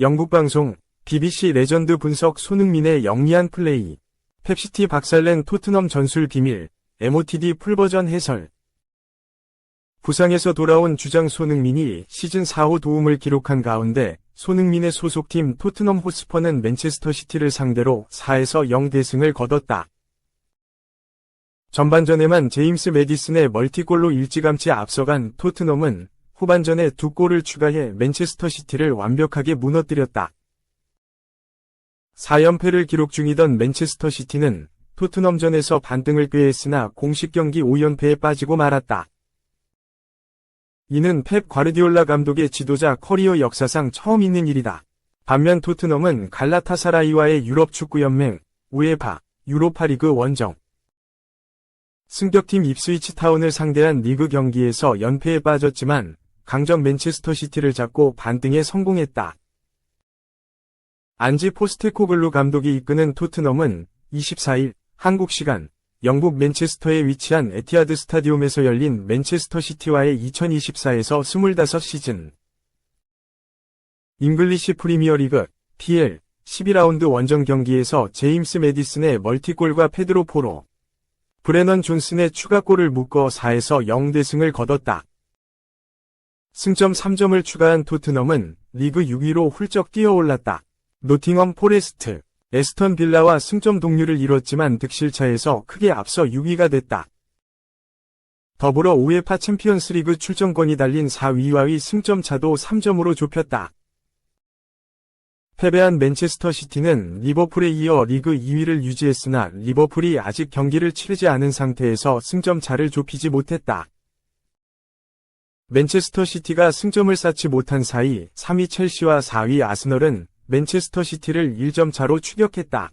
영국 방송 BBC 레전드 분석 손흥민의 영리한 플레이 펩시티 박살낸 토트넘 전술 비밀 MOTD 풀버전 해설 부상에서 돌아온 주장 손흥민이 시즌 4호 도움을 기록한 가운데 손흥민의 소속팀 토트넘 호스퍼는 맨체스터 시티를 상대로 4에서 0 대승을 거뒀다. 전반전에만 제임스 메디슨의 멀티골로 일찌감치 앞서간 토트넘은 후반전에 두 골을 추가해 맨체스터 시티를 완벽하게 무너뜨렸다. 4연패를 기록 중이던 맨체스터 시티는 토트넘전에서 반등을 꾀했으나 공식 경기 5연패에 빠지고 말았다. 이는 펩 과르디올라 감독의 지도자 커리어 역사상 처음 있는 일이다. 반면 토트넘은 갈라타사라이와의 유럽 축구연맹, 우에파, 유로파리그 원정, 승격팀 입스위치 타운을 상대한 리그 경기에서 연패에 빠졌지만 강전 맨체스터 시티를 잡고 반등에 성공했다. 안지 포스테코글루 감독이 이끄는 토트넘은 24일 한국 시간 영국 맨체스터에 위치한 에티하드 스타디움에서 열린 맨체스터 시티와의 2024에서 25 시즌 잉글리시 프리미어리그 PL 12라운드 원정 경기에서 제임스 메디슨의 멀티골과 페드로 포로, 브레넌 존슨의 추가골을 묶어 4에서 0대승을 거뒀다. 승점 3점을 추가한 토트넘은 리그 6위로 훌쩍 뛰어올랐다. 노팅엄 포레스트, 에스턴 빌라와 승점 동률을 이뤘지만 득실차에서 크게 앞서 6위가 됐다. 더불어 우에파 챔피언스 리그 출전권이 달린 4위와의 승점 차도 3점으로 좁혔다. 패배한 맨체스터 시티는 리버풀에 이어 리그 2위를 유지했으나 리버풀이 아직 경기를 치르지 않은 상태에서 승점 차를 좁히지 못했다. 맨체스터 시티가 승점을 쌓지 못한 사이 3위 첼시와 4위 아스널은 맨체스터 시티를 1점 차로 추격했다.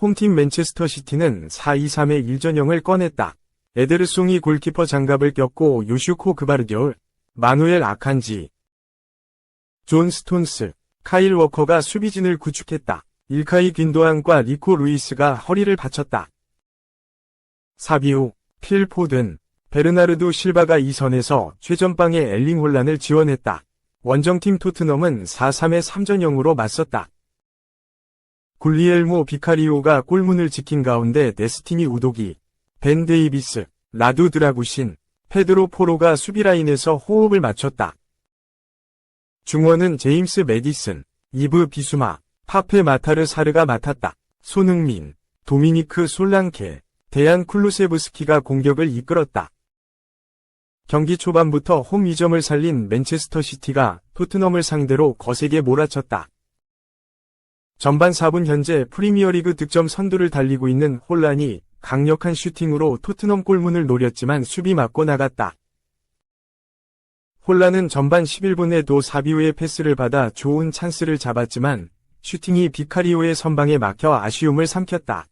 홈팀 맨체스터 시티는 4-2-3의 1전형을 꺼냈다. 에데르송이 골키퍼 장갑을 꼈고 요슈코 그바르디올, 마누엘 아칸지, 존 스톤스, 카일 워커가 수비진을 구축했다. 일카이 빈도안과 리코 루이스가 허리를 받쳤다. 사비오, 필 포든, 베르나르도 실바가 이 선에서 최전방의 엘링 혼란을 지원했다. 원정팀 토트넘은 4-3의 3전형으로 맞섰다. 굴리엘모 비카리오가 골문을 지킨 가운데 네스티니 우도기, 벤 데이비스, 라두 드라구신, 페드로 포로가 수비라인에서 호흡을 맞췄다. 중원은 제임스 메디슨, 이브 비수마, 파페 마타르 사르가 맡았다. 손흥민, 도미니크 솔랑케, 대안 쿨루세브스키가 공격을 이끌었다. 경기 초반부터 홈 2점을 살린 맨체스터 시티가 토트넘을 상대로 거세게 몰아쳤다. 전반 4분 현재 프리미어리그 득점 선두를 달리고 있는 혼란이 강력한 슈팅으로 토트넘 골문을 노렸지만 수비 맞고 나갔다. 혼란은 전반 11분에 도 사비오의 패스를 받아 좋은 찬스를 잡았지만 슈팅이 비카리오의 선방에 막혀 아쉬움을 삼켰다.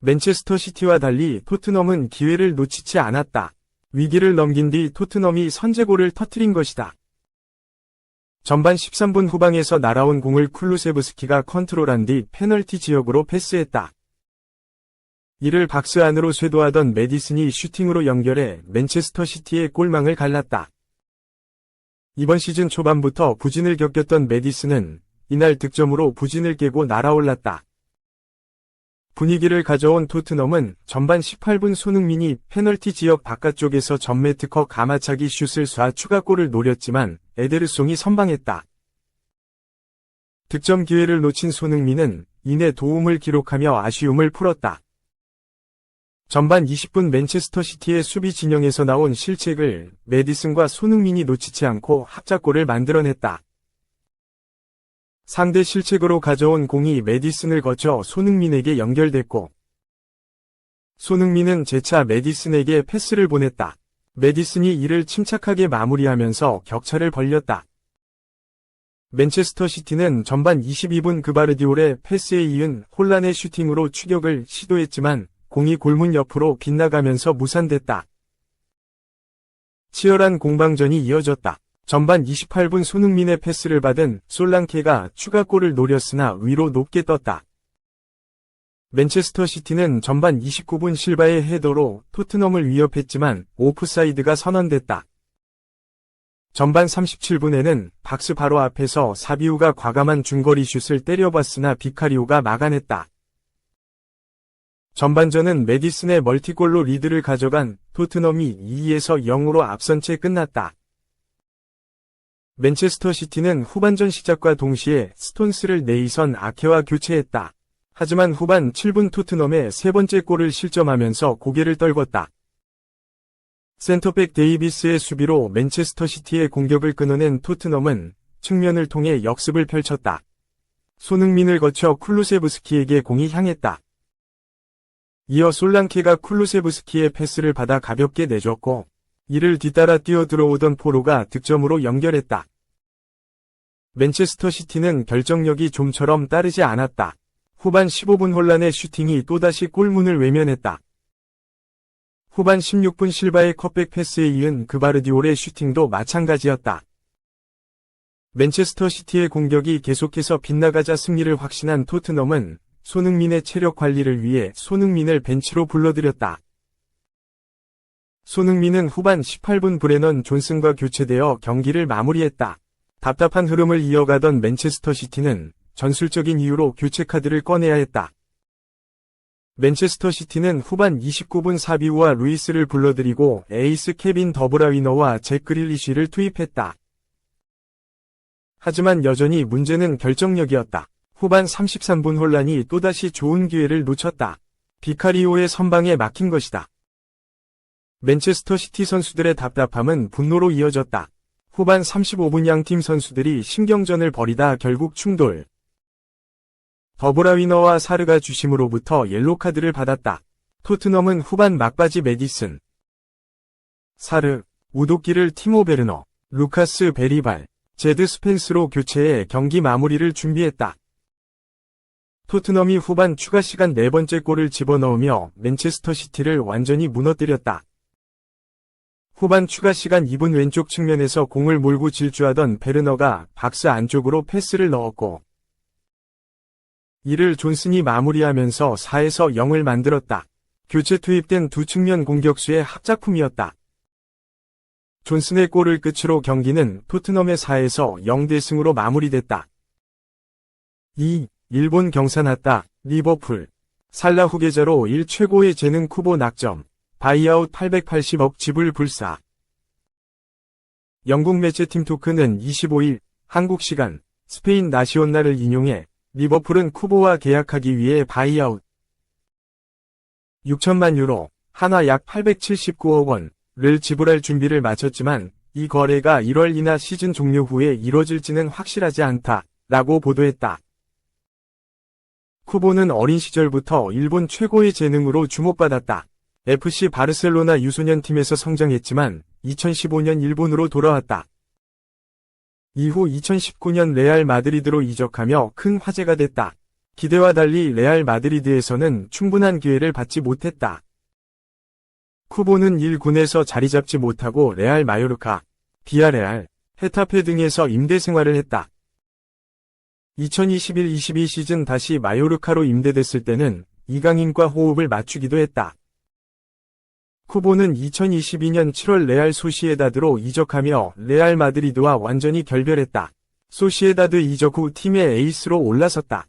맨체스터 시티와 달리 토트넘은 기회를 놓치지 않았다. 위기를 넘긴 뒤 토트넘이 선제골을 터트린 것이다. 전반 13분 후방에서 날아온 공을 쿨루세브스키가 컨트롤한 뒤 페널티 지역으로 패스했다. 이를 박스 안으로 쇄도하던 메디슨이 슈팅으로 연결해 맨체스터 시티의 골망을 갈랐다. 이번 시즌 초반부터 부진을 겪었던 메디슨은 이날 득점으로 부진을 깨고 날아올랐다. 분위기를 가져온 토트넘은 전반 18분 손흥민이 페널티 지역 바깥쪽에서 전매 특허 가마차기 슛을 쏴 추가골을 노렸지만 에데르송이 선방했다. 득점 기회를 놓친 손흥민은 이내 도움을 기록하며 아쉬움을 풀었다. 전반 20분 맨체스터 시티의 수비 진영에서 나온 실책을 메디슨과 손흥민이 놓치지 않고 합작골을 만들어냈다. 상대 실책으로 가져온 공이 메디슨을 거쳐 손흥민에게 연결됐고 손흥민은 재차 메디슨에게 패스를 보냈다. 메디슨이 이를 침착하게 마무리하면서 격차를 벌렸다. 맨체스터 시티는 전반 22분 그바르디올의 패스에 이은 혼란의 슈팅으로 추격을 시도했지만 공이 골문 옆으로 빗나가면서 무산됐다. 치열한 공방전이 이어졌다. 전반 28분 손흥민의 패스를 받은 솔랑케가 추가골을 노렸으나 위로 높게 떴다. 맨체스터 시티는 전반 29분 실바의 헤더로 토트넘을 위협했지만 오프사이드가 선언됐다. 전반 37분에는 박스 바로 앞에서 사비우가 과감한 중거리 슛을 때려봤으나 비카리오가 막아냈다. 전반전은 메디슨의 멀티골로 리드를 가져간 토트넘이 2에서 0으로 앞선 채 끝났다. 맨체스터 시티는 후반전 시작과 동시에 스톤스를 네이선 아케와 교체했다. 하지만 후반 7분 토트넘의 세 번째 골을 실점하면서 고개를 떨궜다. 센터백 데이비스의 수비로 맨체스터 시티의 공격을 끊어낸 토트넘은 측면을 통해 역습을 펼쳤다. 손흥민을 거쳐 쿨루세브스키에게 공이 향했다. 이어 솔랑케가 쿨루세브스키의 패스를 받아 가볍게 내줬고 이를 뒤따라 뛰어 들어오던 포로가 득점으로 연결했다. 맨체스터 시티는 결정력이 좀처럼 따르지 않았다. 후반 15분 혼란의 슈팅이 또다시 골문을 외면했다. 후반 16분 실바의 컵백 패스에 이은 그바르디올의 슈팅도 마찬가지였다. 맨체스터 시티의 공격이 계속해서 빗나가자 승리를 확신한 토트넘은 손흥민의 체력 관리를 위해 손흥민을 벤치로 불러들였다. 손흥민은 후반 18분 브레넌 존슨과 교체되어 경기를 마무리했다. 답답한 흐름을 이어가던 맨체스터 시티는 전술적인 이유로 교체 카드를 꺼내야 했다. 맨체스터 시티는 후반 29분 사비우와 루이스를 불러들이고 에이스 케빈 더브라위너와 잭 그릴리쉬를 투입했다. 하지만 여전히 문제는 결정력이었다. 후반 33분 혼란이 또다시 좋은 기회를 놓쳤다. 비카리오의 선방에 막힌 것이다. 맨체스터 시티 선수들의 답답함은 분노로 이어졌다. 후반 35분 양팀 선수들이 신경전을 벌이다 결국 충돌. 더브라위너와 사르가 주심으로부터 옐로카드를 받았다. 토트넘은 후반 막바지 메디슨, 사르, 우도끼를 티모 베르너, 루카스 베리발, 제드 스펜스로 교체해 경기 마무리를 준비했다. 토트넘이 후반 추가 시간 네 번째 골을 집어넣으며 맨체스터 시티를 완전히 무너뜨렸다. 후반 추가 시간 2분 왼쪽 측면에서 공을 몰고 질주하던 베르너가 박스 안쪽으로 패스를 넣었고 이를 존슨이 마무리하면서 4에서 0을 만들었다. 교체 투입된 두 측면 공격수의 합작품이었다. 존슨의 골을 끝으로 경기는 토트넘의 4에서 0대 승으로 마무리됐다. 2. 일본 경사났다. 리버풀. 살라 후계자로 1 최고의 재능 쿠보 낙점. 바이아웃 880억 지불 불사. 영국 매체팀 토크는 25일 한국 시간 스페인 나시온나를 인용해 리버풀은 쿠보와 계약하기 위해 바이아웃 6천만 유로, 하나 약 879억 원을 지불할 준비를 마쳤지만 이 거래가 1월 이나 시즌 종료 후에 이뤄질지는 확실하지 않다 라고 보도했다. 쿠보는 어린 시절부터 일본 최고의 재능으로 주목받았다. FC 바르셀로나 유소년 팀에서 성장했지만 2015년 일본으로 돌아왔다. 이후 2019년 레알 마드리드로 이적하며 큰 화제가 됐다. 기대와 달리 레알 마드리드에서는 충분한 기회를 받지 못했다. 쿠보는 1군에서 자리 잡지 못하고 레알 마요르카, 비아레알, 헤타페 등에서 임대 생활을 했다. 2021-22 시즌 다시 마요르카로 임대됐을 때는 이강인과 호흡을 맞추기도 했다. 쿠보는 2022년 7월 레알 소시에다드로 이적하며 레알 마드리드와 완전히 결별했다. 소시에다드 이적 후 팀의 에이스로 올라섰다.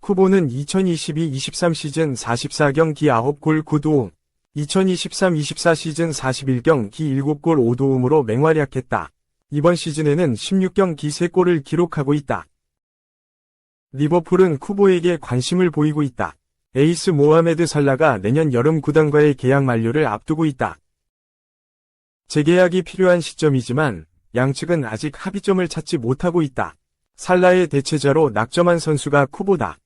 쿠보는 2022-23 시즌 44경기 9골 9도움, 2023-24 시즌 41경기 7골 5도움으로 맹활약했다. 이번 시즌에는 16경기 3골을 기록하고 있다. 리버풀은 쿠보에게 관심을 보이고 있다. 에이스 모하메드 살라가 내년 여름 구단과의 계약 만료를 앞두고 있다. 재계약이 필요한 시점이지만 양측은 아직 합의점을 찾지 못하고 있다. 살라의 대체자로 낙점한 선수가 쿠보다.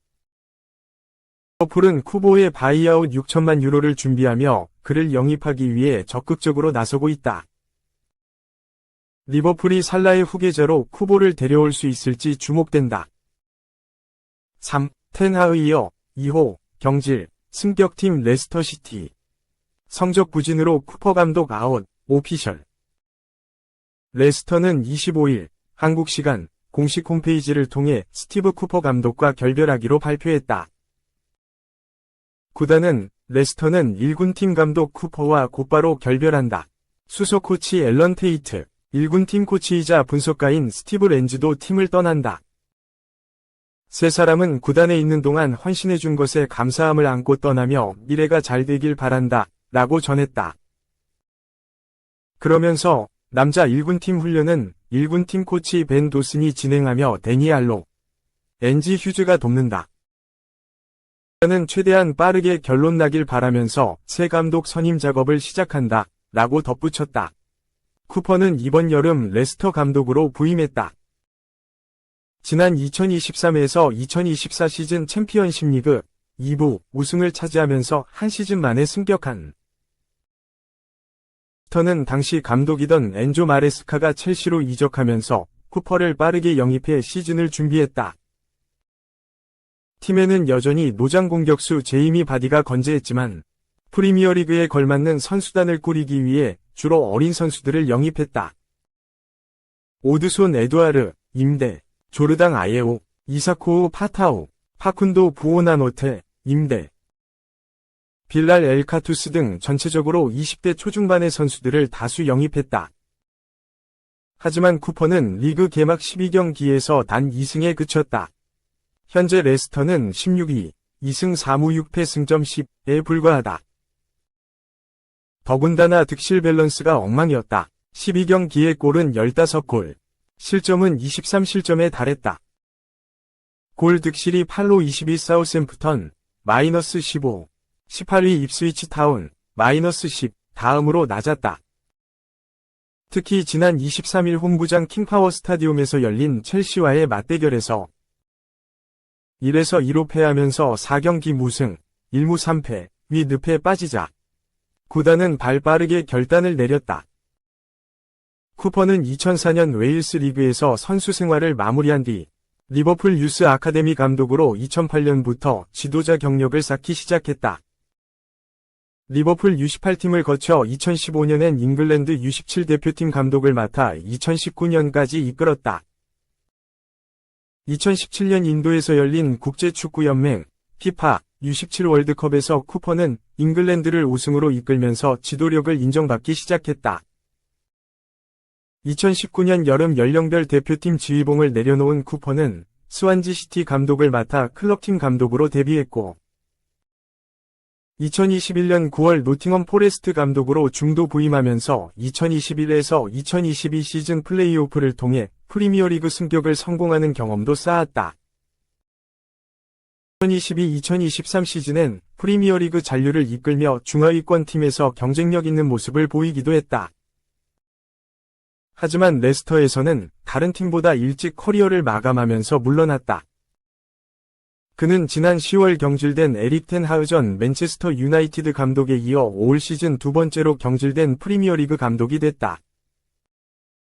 리버풀은 쿠보의 바이아웃 6천만 유로를 준비하며 그를 영입하기 위해 적극적으로 나서고 있다. 리버풀이 살라의 후계자로 쿠보를 데려올 수 있을지 주목된다. 3. 텐하의어 2호 경질 승격팀 레스터시티 성적 부진으로 쿠퍼 감독 아웃 오피셜 레스터는 25일 한국 시간 공식 홈페이지를 통해 스티브 쿠퍼 감독과 결별하기로 발표했다. 구단은 레스터는 1군 팀 감독 쿠퍼와 곧바로 결별한다. 수석 코치 앨런 테이트 1군 팀 코치이자 분석가인 스티브 렌즈도 팀을 떠난다. 세 사람은 구단에 있는 동안 헌신해준 것에 감사함을 안고 떠나며 미래가 잘 되길 바란다. 라고 전했다. 그러면서 남자 1군 팀 훈련은 1군 팀 코치 벤 도슨이 진행하며 데니알로 엔지 휴즈가 돕는다. 는 최대한 빠르게 결론 나길 바라면서 새 감독 선임 작업을 시작한다. 라고 덧붙였다. 쿠퍼는 이번 여름 레스터 감독으로 부임했다. 지난 2023에서 2024 시즌 챔피언십 리그 2부 우승을 차지하면서 한 시즌 만에 승격한 터는 당시 감독이던 엔조 마레스카가 첼시로 이적하면서 쿠퍼를 빠르게 영입해 시즌을 준비했다. 팀에는 여전히 노장 공격수 제이미 바디가 건재했지만 프리미어리그에 걸맞는 선수단을 꾸리기 위해 주로 어린 선수들을 영입했다. 오드손 에두아르, 임대, 조르당 아예오, 이사코우 파타오, 파쿤도 부오나노테, 임대, 빌랄 엘카투스 등 전체적으로 20대 초중반의 선수들을 다수 영입했다. 하지만 쿠퍼는 리그 개막 12경기에서 단 2승에 그쳤다. 현재 레스터는 16위, 2승 4무 6패 승점 10에 불과하다. 더군다나 득실 밸런스가 엉망이었다. 12경기의 골은 15골, 실점은 23실점에 달했다. 골 득실이 8로 22 사우샘프턴, 마이너스 15, 18위 입스위치 타운, 마이너스 10, 다음으로 낮았다. 특히 지난 23일 홈구장 킹파워 스타디움에서 열린 첼시와의 맞대결에서 1에서 2로 패하면서 4경기 무승, 1무 3패, 위 늪에 빠지자 구단은 발빠르게 결단을 내렸다. 쿠퍼는 2004년 웨일스 리그에서 선수 생활을 마무리한 뒤 리버풀 유스 아카데미 감독으로 2008년부터 지도자 경력을 쌓기 시작했다. 리버풀 U18팀을 거쳐 2015년엔 잉글랜드 U17 대표팀 감독을 맡아 2019년까지 이끌었다. 2017년 인도에서 열린 국제축구연맹 피파 U17 월드컵에서 쿠퍼는 잉글랜드를 우승으로 이끌면서 지도력을 인정받기 시작했다. 2019년 여름 연령별 대표팀 지휘봉을 내려놓은 쿠퍼는 스완지 시티 감독을 맡아 클럽팀 감독으로 데뷔했고 2021년 9월 노팅엄 포레스트 감독으로 중도 부임하면서 2021에서 2022 시즌 플레이오프를 통해 프리미어리그 승격을 성공하는 경험도 쌓았다. 2022-2023 시즌엔 프리미어리그 잔류를 이끌며 중하위권 팀에서 경쟁력 있는 모습을 보이기도 했다. 하지만 레스터에서는 다른 팀보다 일찍 커리어를 마감하면서 물러났다. 그는 지난 10월 경질된 에릭 텐 하우 전 맨체스터 유나이티드 감독에 이어 올 시즌 두 번째로 경질된 프리미어리그 감독이 됐다.